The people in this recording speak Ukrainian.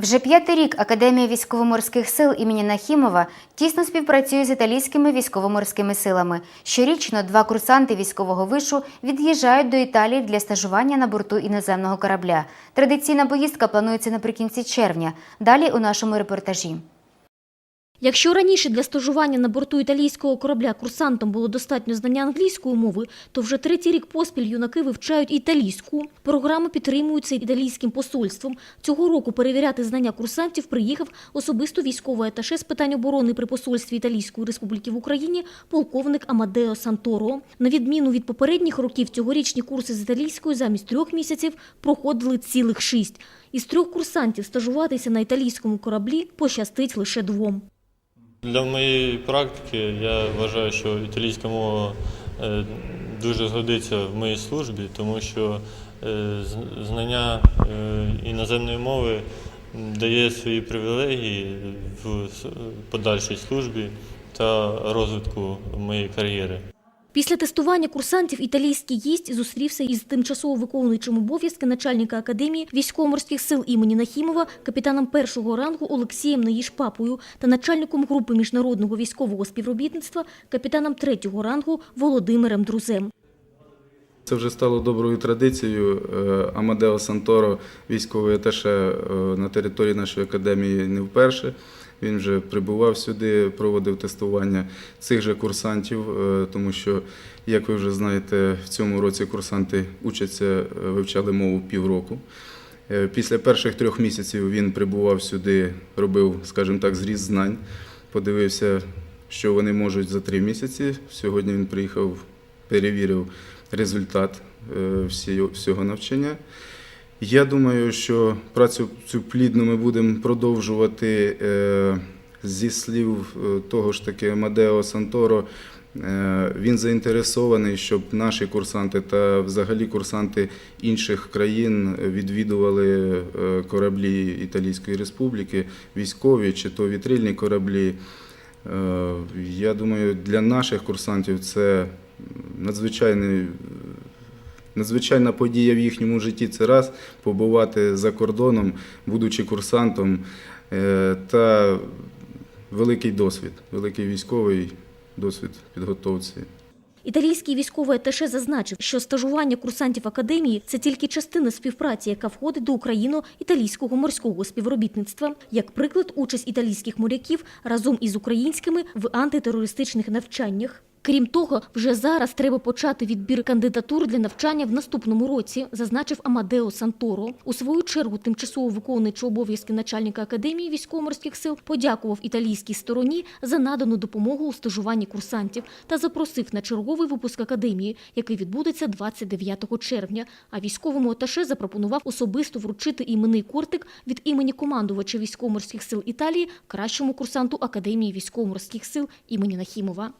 Вже п'ятий рік Академія військово-морських сил імені Нахімова тісно співпрацює з італійськими військово-морськими силами. Щорічно два курсанти військового вишу від'їжджають до Італії для стажування на борту іноземного корабля. Традиційна поїздка планується наприкінці червня. Далі у нашому репортажі. Якщо раніше для стажування на борту італійського корабля курсантам було достатньо знання англійської мови, то вже третій рік поспіль юнаки вивчають італійську. Програми підтримуються італійським посольством. Цього року перевіряти знання курсантів приїхав особисто військовий аташе з питань оборони при посольстві Італійської Республіки в Україні полковник Амадео Санторо. На відміну від попередніх років, цьогорічні курси з італійської замість трьох місяців проходили цілих шість. Із трьох курсантів стажуватися на італійському кораблі пощастить лише двом. Для моєї практики я вважаю, що італійська мова е, дуже згодиться в моїй службі, тому що е, знання е, іноземної мови дає свої привілегії в подальшій службі та розвитку моєї кар'єри. Після тестування курсантів італійський гість зустрівся із тимчасово виконуючим обов'язки начальника академії військово-морських сил імені Нахімова, капітаном першого рангу Олексієм Наїшпапою та начальником групи міжнародного військового співробітництва, капітаном третього рангу Володимиром Друзем. Це вже стало доброю традицією. Е, Амадео Санторо, військовий аташе е, на території нашої академії не вперше. Він вже прибував сюди, проводив тестування цих же курсантів, е, тому що, як ви вже знаєте, в цьому році курсанти учаться, е, вивчали мову півроку. Е, Після перших трьох місяців він прибував сюди, робив, скажімо так, зріз знань, подивився, що вони можуть за три місяці. Сьогодні він приїхав, перевірив результат всього навчання. Я думаю, що працю цю плідну ми будемо продовжувати е, зі слів е, того ж таки Мадео Санторо. Е, Він заінтересований, щоб наші курсанти та взагалі курсанти інших країн відвідували кораблі Італійської Республіки, військові чи то вітрильні кораблі. Я думаю, для наших курсантів це надзвичайний Надзвичайна подія в їхньому житті це раз побувати за кордоном, будучи курсантом, е, та великий досвід, великий військовий досвід підготовці. Італійський військовий аташе зазначив, що стажування курсантів академії це тільки частина співпраці, яка входить до україно-італійського морського співробітництва. Як приклад, участь італійських моряків разом із українськими в антитерористичних навчаннях. Крім того, вже зараз треба почати відбір кандидатур для навчання в наступному році, зазначив Амадео Санторо. У свою чергу, тимчасово виконуючи обов'язки начальника академії військово-морських сил, подякував італійській стороні за надану допомогу у стажуванні курсантів та запросив на черговий випуск академії, який відбудеться 29 червня. А військовому аташе запропонував особисто вручити іменний кортик від імені командувача військово-морських сил Італії кращому курсанту академії військово-морських сил імені Нахімова.